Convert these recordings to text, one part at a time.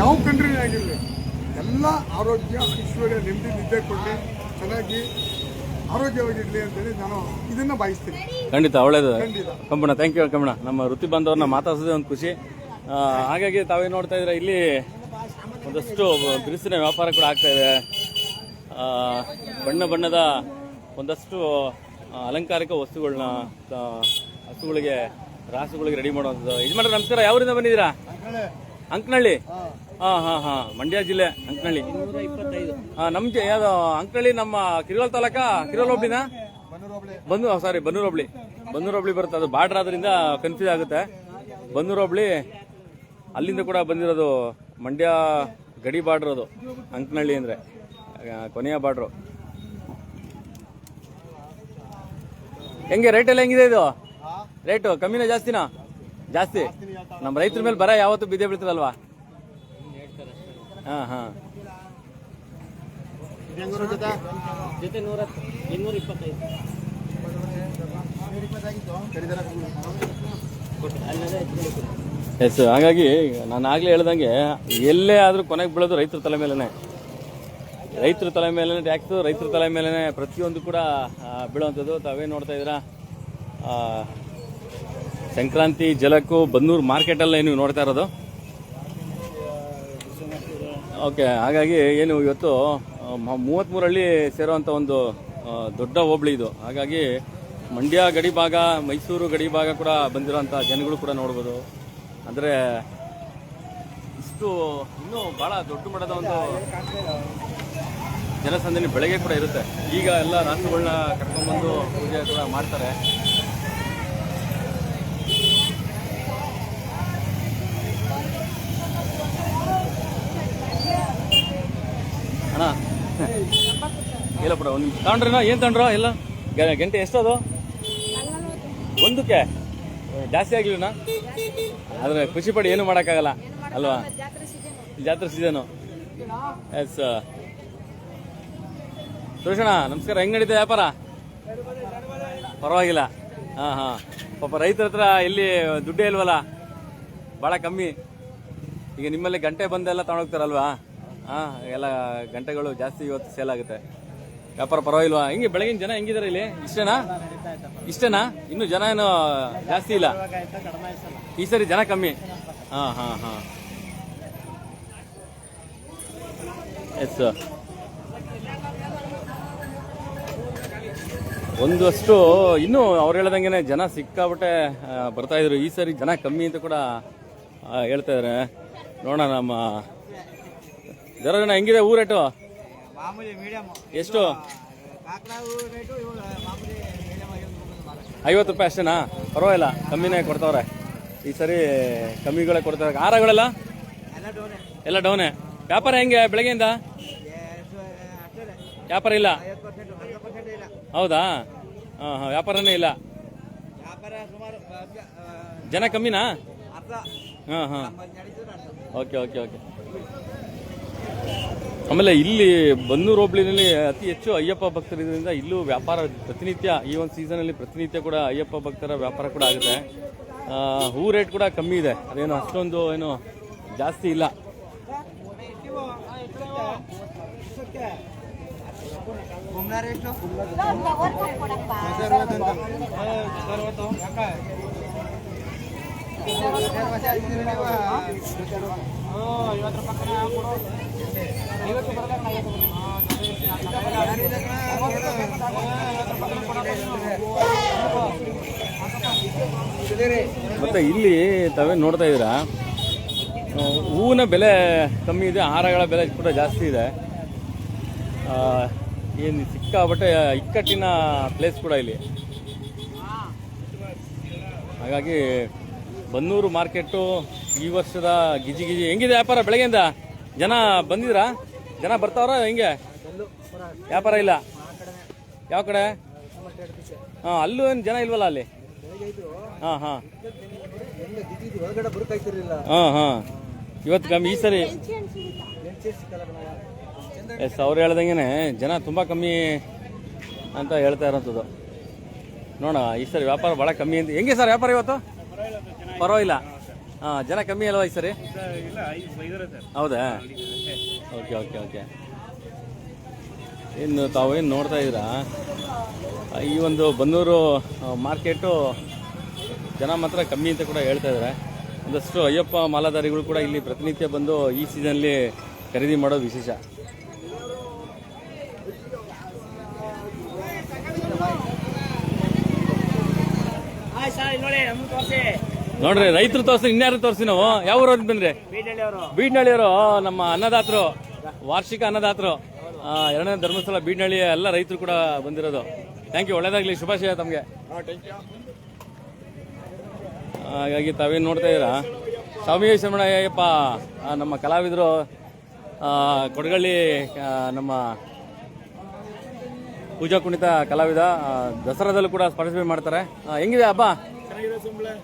ಯಾವ ಕಂಟ್ರಿ ಆಗಿರಲಿ ಎಲ್ಲ ಆರೋಗ್ಯ ಐಶ್ವರ್ಯ ನೆಮ್ಮದಿ ನಿದ್ದೆ ಕೊಡಲಿ ಚೆನ್ನಾಗಿ ಆರೋಗ್ಯವಾಗಿರಲಿ ಅಂತೇಳಿ ನಾನು ಇದನ್ನು ಬಯಸ್ತೀನಿ ಖಂಡಿತ ಒಳ್ಳೇದು. ಖಂಡಿತ. ಕಂಬಣ ಥ್ಯಾಂಕ್ ಯು ಕಂಬಣ ನಮ್ಮ ವೃತ್ತಿ ಬಾಂಧವ್ರನ್ನ ಮಾತಾಡ್ಸೋದೇ ಒಂದು ಖುಷಿ. ಆ, ಹಾಗಾಗಿ ತಾವೇ ನೋಡ್ತಾ ಇದ್ರೆ ಇಲ್ಲಿ ಒಂದಷ್ಟು ಬಿರುಸಿನ ವ್ಯಾಪಾರ ಕೂಡ ಆಗ್ತಾ ಇದೆ. ಆ, ಬಣ್ಣ ಬಣ್ಣದ ಒಂದಷ್ಟು ಆ, ಅಲಂಕಾರಿಕ ವಸ್ತುಗಳನ್ನ ಹಸುಗಳಿಗೆ ರಾಸುಗಳಿಗೆ ರೆಡಿ ಮಾಡುವಂಥದ್ದು. ಯಜಮಾನ್ರೆ ನಮಸ್ಕಾರ. ಯಾವರಿಂದ ಬಂದಿದ್ದೀರಾ? ಅಂಕನಹಳ್ಳಿ? ಹಾ. ಹಾ ಹಾ ಮಂಡ್ಯ ಜಿಲ್ಲೆ ಅಂಕನಹಳ್ಳಿ. ಹಾ ನಮ್ ಜ- ಯಾವ್ದು? ಅಂಕನಹಳ್ಳಿ ನಮ್ಮ ಕಿರೋಲ್ ತಾಲೂಕಾ? ಕಿರೋಲ್ ಹೋಬ್ಳಿನಾ? ಬಂದು ಸಾರಿ ಬನ್ನೂರು ಹೋಬ್ಳಿ. ಬನ್ನೂರು ಹೋಬ್ಳಿ ಬರುತ್ತೆ. ಅದು ಬಾರ್ಡರ್ ಆದ್ರಿಂದ ಕನ್ಫ್ಯೂಸ್ ಆಗುತ್ತೆ. ಬನ್ನೂರು ಹೋಬ್ಳಿ ಅಲ್ಲಿಂದ ಕೂಡ ಬಂದಿರೋದು ಮಂಡ್ಯ ಗಡಿ ಬಾರ್ಡರ್ ಅದು ಅಂಕನಹಳ್ಳಿ ಅಂದ್ರೆ. ಕೊನೆಯ ಬಾರ್ಡ್ರು. ಹೆಂಗೆ ರೇಟ್ ಎಲ್ಲ ಹೆಂಗಿದೆ ಇದು? ರೇಟು ಕಮ್ಮಿನ ಜಾಸ್ತಿನಾ? ಜಾಸ್ತಿ? ನಮ್ಮ ರೈತರ ಮೇಲೆ ಬರ ಯಾವತ್ತು ಬಿದ್ದೆ ಬೀಳ್ತದಲ್ವಾ ಹಾ ಹಾ. ಎಸ್ ಹಾಗಾಗಿ ನಾನು ಆಗ್ಲೇ ಹೇಳ್ದಂಗೆ ಎಲ್ಲೇ ಆದ್ರೂ ಕೊನೆಗೆ ಬೀಳೋದು ರೈತರ ತಲೆ ಮೇಲೆನೆ. ರೈತರ ತಲೆ ಮೇಲೆ ಟ್ಯಾಕ್ಸ್ ರೈತರ ತಲೆ ಮೇಲೆನೆ ಪ್ರತಿಯೊಂದು ಕೂಡ ಬೀಳುವಂಥದ್ದು ತಾವೇ ನೋಡ್ತಾ ಇದ್ದೀರಾ? ಆ, ಸಂಕ್ರಾಂತಿ, ಜಲಕ್ಕೂ, ಬನ್ನೂರು ಮಾರ್ಕೆಟಲ್ಲೇ ನೀವು ನೋಡ್ತಾ ಇರೋದು? ಓಕೆ, ಹಾಗಾಗಿ ಏನು ಇವತ್ತು ಮೂವತ್ತ್ಮೂರಲ್ಲಿ ಸೇರೋವಂಥ ಒಂದು ದೊಡ್ಡ ಹೋಬಳಿ ಇದು. ಹಾಗಾಗಿ ಮಂಡ್ಯ ಗಡಿ ಭಾಗ, ಮೈಸೂರು ಗಡಿ ಭಾಗ ಕೂಡ ಬಂದಿರೋಂಥ ಜನಗಳು ಕೂಡ ನೋಡ್ಬೋದು. ಅಂದರೆ, ಇಷ್ಟು ಇನ್ನೂ ಭಾಳ ದೊಡ್ಡ ಮಟ್ಟದ ಒಂದು ಜನಸಂದಣಿ ಬೆಳಗ್ಗೆ ಕೂಡ ಇರುತ್ತೆ. ಈಗ ಎಲ್ಲ ರಾಸುಗಳನ್ನ ಕರ್ಕೊಂಡ್ಬಂದು ಪೂಜೆ ಕೂಡ ಮಾಡ್ತಾರೆ. ಇಲ್ಲ ಬಿಡ ಒಂದು ತಗೊಂಡ್ರಣ ಏನು ತಗೊಂಡ್ರ? ಎಲ್ಲ ಗಂಟೆ ಎಷ್ಟದು? ಒಂದಕ್ಕೆ? ಜಾಸ್ತಿ ಆಗ್ಲಿನ ಆದ್ರೆ ಖುಷಿ ಪಡಿ ಏನು ಮಾಡೋಕ್ಕಾಗಲ್ಲ. ಅಲ್ವಾ? ಜಾತ್ರೆ ಸೀಸನು ಎಸ್ ಸುರೇಶಣ್ಣ ನಮಸ್ಕಾರ. ಹೆಂಗ್ ನಡೀತದೆ ವ್ಯಾಪಾರ? ಪರವಾಗಿಲ್ಲ. ಹಾ ಹಾ. ಪಾಪ ರೈತರ ಹತ್ರ ಇಲ್ಲಿ ದುಡ್ಡೇ ಇಲ್ವಲ್ಲ? ಭಾಳ ಕಮ್ಮಿ. ಈಗ ನಿಮ್ಮಲ್ಲಿ ಗಂಟೆ ಬಂದೆಲ್ಲ ತಗೊಂಡೋಗ್ತಾರಲ್ವಾ? ಹಾ, ಎಲ್ಲ ಗಂಟೆಗಳು ಜಾಸ್ತಿ ಇವತ್ತು ಸೇಲ್ ಆಗುತ್ತೆ. ವ್ಯಾಪಾರ ಪರವಾಗಿಲ್ವಾ? ಹಿಂಗೆ ಬೆಳಗಿನ ಜನ ಹೆಂಗಿದಾರೆ ಇಲ್ಲಿ? ಇಷ್ಟೇನಾ? ಇಷ್ಟೇನಾ? ಇನ್ನು ಜನ ಏನು ಜಾಸ್ತಿ ಇಲ್ಲ? ಈ ಸರಿ ಜನ ಕಮ್ಮಿ. ಹಾ ಹಾ ಹಾ. ಒಂದಷ್ಟು ಇನ್ನೂ ಅವ್ರು ಹೇಳ್ದಂಗೆ ಜನ ಸಿಕ್ಕಾಬಿಟ್ಟೆ ಬರ್ತಾ ಇದ್ರು. ಈ ಸರಿ ಜನ ಕಮ್ಮಿ ಅಂತ ಕೂಡ ಹೇಳ್ತಾ ಇದಾರೆ. ನೋಡೋಣ ನಮ್ಮ ಜನ ಹೆಂಗಿದೆ ಊ ರೇಟು ಮಾಮೂಲಿ ಮೀಡಿಯಮ್ ಎಷ್ಟು? ಐವತ್ತು ರೂಪಾಯಿ ಅಷ್ಟೇನಾ? ಪರವಾಗಿಲ್ಲ ಕಮ್ಮಿನೇ ಕೊಡ್ತಾವ್ರೆ. ಈ ಸರಿ ಕಮ್ಮಿಗಳೇ ಕೊಡ್ತಾರೆ. ಆರಗಳೆಲ್ಲ ಎಲ್ಲ ಡೋನೆ. ವ್ಯಾಪಾರ ಹೆಂಗೆ ಬೆಳಗ್ಗೆಯಿಂದ? ವ್ಯಾಪಾರ ಇಲ್ಲ? ಹೌದಾ? ಹಾಂ ಹಾಂ ವ್ಯಾಪಾರನೇ ಇಲ್ಲ. ಜನ ಕಮ್ಮಿನಾ? ಹಾಂ ಹಾಂ. Okay okay okay. ಆಮೇಲೆ ಇಲ್ಲಿ ಬನ್ನೂರು ಹೋಬಳಿನಲ್ಲಿ ಅತಿ ಹೆಚ್ಚು ಅಯ್ಯಪ್ಪ ಭಕ್ತರಿದ್ದರಿಂದ ಇಲ್ಲೂ ವ್ಯಾಪಾರ ಪ್ರತಿನಿತ್ಯ ಈ ಒಂದು ಸೀಸನಲ್ಲಿ ಪ್ರತಿನಿತ್ಯ ಕೂಡ ಅಯ್ಯಪ್ಪ ಭಕ್ತರ ವ್ಯಾಪಾರ ಕೂಡ ಆಗುತ್ತೆ. ಆ, ಹೂ ರೇಟ್ ಕೂಡ ಕಮ್ಮಿ ಇದೆ. ಅದೇನು ಅಷ್ಟೊಂದು ಏನು ಜಾಸ್ತಿ ಇಲ್ಲ. ಮತ್ತೆ ಇಲ್ಲಿ ತಾವೇ ನೋಡ್ತಾ ಇದ್ದೀರಾ? ಹೂವಿನ ಬೆಲೆ ಕಮ್ಮಿ ಇದೆ, ಆಹಾರಗಳ ಬೆಲೆ ಕೂಡ ಜಾಸ್ತಿ ಇದೆ. ಏನು ಸಿಕ್ಕಾಬಟ್ಟೆ ಇಕ್ಕಟ್ಟಿನ ಪ್ಲೇಸ್ ಕೂಡ ಇಲ್ಲಿ. ಹಾಗಾಗಿ ಬನ್ನೂರು ಮಾರ್ಕೆಟ್ಟು ಈ ವರ್ಷದ ಗಿಜಿ ಗಿಜಿ ಹೆಂಗಿದೆ ವ್ಯಾಪಾರ ಬೆಳಗ್ಗೆಯಿಂದ? ಜನ ಬಂದಿದ್ರಾ? ಜನ ಬರ್ತಾವ್ರ ಹೆಂಗೆ? ವ್ಯಾಪಾರ ಇಲ್ಲ? ಯಾವ ಕಡೆ? ಹಾಂ, ಅಲ್ಲೂ ಏನು ಜನ ಇಲ್ವಲ್ಲ ಅಲ್ಲಿ? ಹಾಂ ಹಾಂ. ಹಾಂ ಹಾಂ. ಇವತ್ತು ಕಮ್ಮಿ, ಈ ಸರಿ. ಎಸ್, ಅವ್ರು ಹೇಳ್ದಂಗೆ ಜನ ತುಂಬ ಕಮ್ಮಿ ಅಂತ ಹೇಳ್ತಾ ಇರೋಂಥದ್ದು. ನೋಡೋಣ, ಈ ಸರಿ ವ್ಯಾಪಾರ ಭಾಳ ಕಮ್ಮಿ ಅಂತ. ಹೆಂಗೆ ಸರ್ ವ್ಯಾಪಾರ ಇವತ್ತು? ಪರವಾಗಿಲ್ಲ. ಹಾಂ, ಜನ ಕಮ್ಮಿ ಅಲ್ವಾ ಈ ಸರಿ? ಹೌದಾ? Okay okay okay. ಇನ್ನು ತಾವೇನು ನೋಡ್ತಾ ಇದ್ದೀರಾ? ಈ ಒಂದು ಬನ್ನೂರು ಮಾರ್ಕೆಟು ಜನ ಮಾತ್ರ ಕಮ್ಮಿ ಅಂತ ಕೂಡ ಹೇಳ್ತಾ ಇದ್ದಾರೆ. ಒಂದಷ್ಟು ಅಯ್ಯಪ್ಪ ಮಾಲಾಧಾರಿಗಳು ಕೂಡ ಇಲ್ಲಿ ಪ್ರತಿನಿತ್ಯ ಬಂದು ಈ ಸೀಸನ್ಲಿ ಖರೀದಿ ಮಾಡೋದು ವಿಶೇಷ. ನೋಡಿ ನೋಡ್ರಿ, ರೈತರು ತೋರಿಸಿ, ಇನ್ಯಾರು ತೋರಿಸಿ ನಾವು? ಯಾವ ಊರವ್ರು ಬಂದ್ರಿ? ಬೀಡ್ನಳ್ಳಿಯವರು ನಮ್ಮ ಅನ್ನದಾತರು, ವಾರ್ಷಿಕ ಅನ್ನದಾತರು. ಎರಡನೇ ಧರ್ಮಸ್ಥಳ ಬೀಡ್ನಳ್ಳಿ ಎಲ್ಲ ರೈತರು ಕೂಡ ಬಂದಿರೋದು. ಥ್ಯಾಂಕ್ ಯು ಒಳ್ಳೇದಾಗ್ಲಿ, ಶುಭಾಶಯ ತಮಗೆ. ಹಾಗಾಗಿ ತಾವೇನು ನೋಡ್ತಾ ಇದ್ದೀರಾ? ಸ್ವಾಮಿ ಶರಣಯ್ಯಪ್ಪ ನಮ್ಮ ಕಲಾವಿದರು ಕೊಡಗಳ್ಳಿ ನಮ್ಮ ಪೂಜಾ ಕುಣಿತ ಕಲಾವಿದ ದಸರಾದಲ್ಲೂ ಕೂಡ ಪಾರ್ಟಿಸಿಪೇಟ್ ಮಾಡ್ತಾರೆ. ಹೆಂಗಿದೆ ಹಬ್ಬ?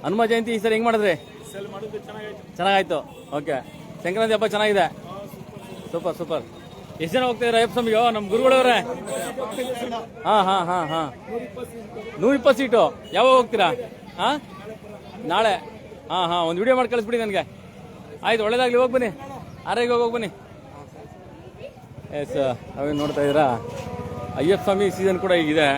ಹನುಮ ಜಯಂತಿ ಈ ಸರಿ ಹೆಂಗ್ ಮಾಡಿದ್ರಿ? ಚೆನ್ನಾಗಾಯ್ತು. ಓಕೆ. ಸಂಕ್ರಾಂತಿ ಹಬ್ಬ ಚೆನ್ನಾಗಿದೆ. Super super. ಎಷ್ಟು ಜನ ಹೋಗ್ತಾ ಇದ್ದಾರೆ ಅಯ್ಯಪ್ಪ ಸ್ವಾಮಿಗೆ? ನಮ್ಮ ಗುರುಗಳವ್ರೆ. ಹಾ ಹಾ ಹಾ ಹಾ. ನೂರ ಇಪ್ಪತ್ತು ಸೀಟು. ಯಾವಾಗ ಹೋಗ್ತೀರಾ? ಹಾ? ನಾಳೆ. ಹಾ ಹಾ ಒಂದು ವಿಡಿಯೋ ಮಾಡಿ ಕಳಿಸ್ಬಿಡಿ ನನಗೆ. ಆಯ್ತು ಒಳ್ಳೇದಾಗ್ಲಿ ಹೋಗಿ ಬನ್ನಿ. ಆರೋಗ್ಯ ಹೋಗಿ ಬನ್ನಿ. ಎಸ್ ನಾವೇನು ನೋಡ್ತಾ ಇದ್ದೀರಾ? ಅಯ್ಯಪ್ಪ ಸ್ವಾಮಿ ಸೀಸನ್ ಕೂಡ ಈಗಿದೆ